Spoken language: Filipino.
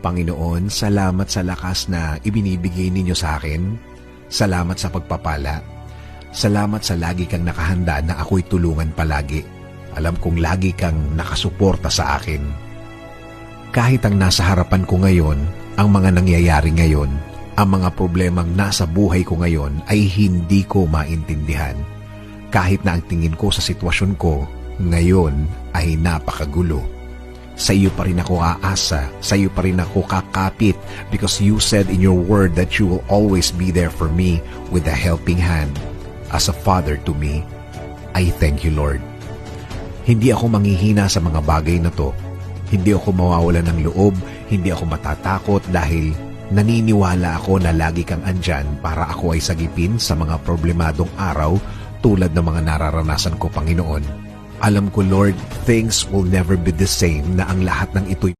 Panginoon, salamat sa lakas na ibinibigay ninyo sa akin. Salamat sa pagpapala. Salamat sa lagi kang nakahanda na ako'y tulungan palagi. Alam kong lagi kang nakasuporta sa akin. Kahit ang nasa harapan ko ngayon, ang mga nangyayari ngayon, ang mga problemang nasa buhay ko ngayon ay hindi ko maintindihan. Kahit na ang tingin ko sa sitwasyon ko ngayon ay napakagulo. Sa iyo pa rin ako aasa, sa iyo pa rin ako kakapit because you said in your word that you will always be there for me with a helping hand. As a father to me, I thank you Lord. Hindi ako manghihina sa mga bagay na to. Hindi ako mawawala ng loob, hindi ako matatakot dahil naniniwala ako na lagi kang andyan para ako ay sagipin sa mga problemadong araw tulad ng mga nararanasan ko, Panginoon. Alam ko, Lord, things will never be the same na ang lahat ng ito'y